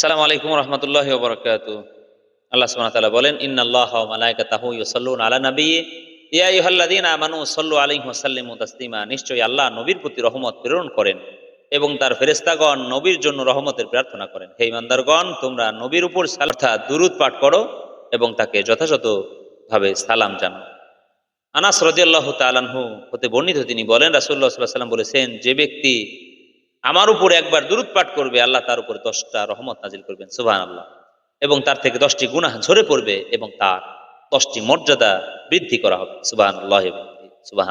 সালাম আলাইকুম রহমতুল্লাহ বরকাত আল্লাহ সুবহানাহু ওয়া বলেন, ইন্নাল্লাহ ওয়া মালাইকাতাহু ইউসাল্লুনা আলা নবী। ইয়া আইয়ুহাল্লাযীনা আমানু সাল্লু আলাইহি ওয়া সাল্লিমু তাসলিমা, নিশ্চয়ই আল্লাহ নবীর প্রতি রহমত প্রেরণ করেন এবং তার ফেরেশতাগণ নবীর জন্য রহমতের প্রার্থনা করেন। হে ইমানদারগণ, তোমরা নবীর উপর অর্থাৎ দুরূদ পাঠ করো এবং তাকে যথাযথভাবে সালাম জানাও। আনাস রাদিয়াল্লাহু তাআলাহু হতে বর্ণিত তিনি বলেন, রাসূলুল্লাহ সাল্লাল্লাহু আলাইহি সাল্লাম বলেছেন, যে ব্যক্তি আমার উপর একবার দুরুদ পাঠ করবে, আল্লাহ তার উপর দশটা রহমত নাজিল করবেন সুবাহ আল্লাহ এবং তার থেকে দশটি গুনাহ ঝরে পড়বে এবং তার দশটি মর্যাদা বৃদ্ধি করা হবে সুবাহ আল্লাহ সুবাহ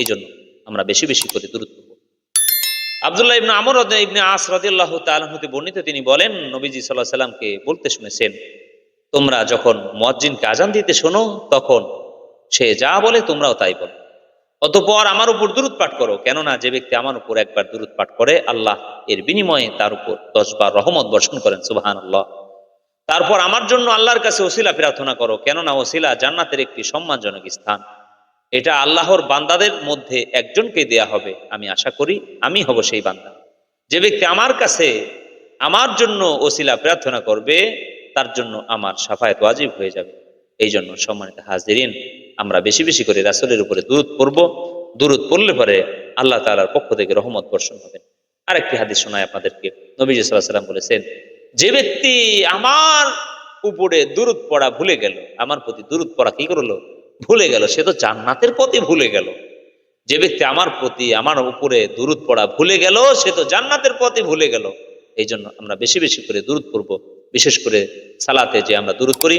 এই জন্য আমরা বেশি বেশি করে দূরত আবদুল্লাহ ইবনে আমর ইবনে আস রাদিয়াল্লাহু তাআলা হতে বর্ণিত তিনি বলেন, নবীজি সাল্লাহ সাল্লামকে বলতে শুনেছেন, তোমরা যখন মুয়াজ্জিনকে আজান দিতে শোনো, তখন সে যা বলে তোমরাও তাই বলো। অতপর আমার উপর দূরত পাঠ করো। কেননা যে ব্যক্তি আমার উপর একবার দূরত পাঠ করে, আল্লাহ এর বিনিময়ে তার উপর দশ বার রহমত বর্ষণ করেন সুবাহান আল্লাহ তারপর আমার জন্য আল্লাহর কাছে ওসিলা প্রার্থনা করো। কেননা ওসিলা জান্নাতের একটি সম্মানজনক স্থান। এটা আল্লাহর বান্দাদের মধ্যে একজনকে দেয়া হবে। আমি আশা করি আমি হব সেই বান্দা। যে ব্যক্তি আমার কাছে আমার জন্য ওসিলা প্রার্থনা করবে, তার জন্য আমার সাফায়াত ওয়াজিব হয়ে যাবে। এই জন্য সম্মানিত হাজিরিন, আমরা বেশি বেশি করে রাসূলের উপরে দূরত পড়ব। দূরত পড়লে পরে আল্লাহ তালার পক্ষ থেকে রহমত বর্ষণ হবে। আরেকটি হাদিস শোনায় আপনাদেরকে। নবীজি আলাইহি সাল্লাম বলেছেন, যে ব্যক্তি আমার উপরে দূরত পড়া ভুলে গেল, আমার প্রতি দূরত পড়া কি করল? ভুলে গেল। সে তো জান্নাতের পথে ভুলে গেল। যে ব্যক্তি আমার প্রতি, আমার উপরে দূরত পড়া ভুলে গেল, সে তো জান্নাতের পথে ভুলে গেল। এই জন্য আমরা বেশি বেশি করে দূরত পড়ব। বিশেষ করে সালাতে যে আমরা দূরত করি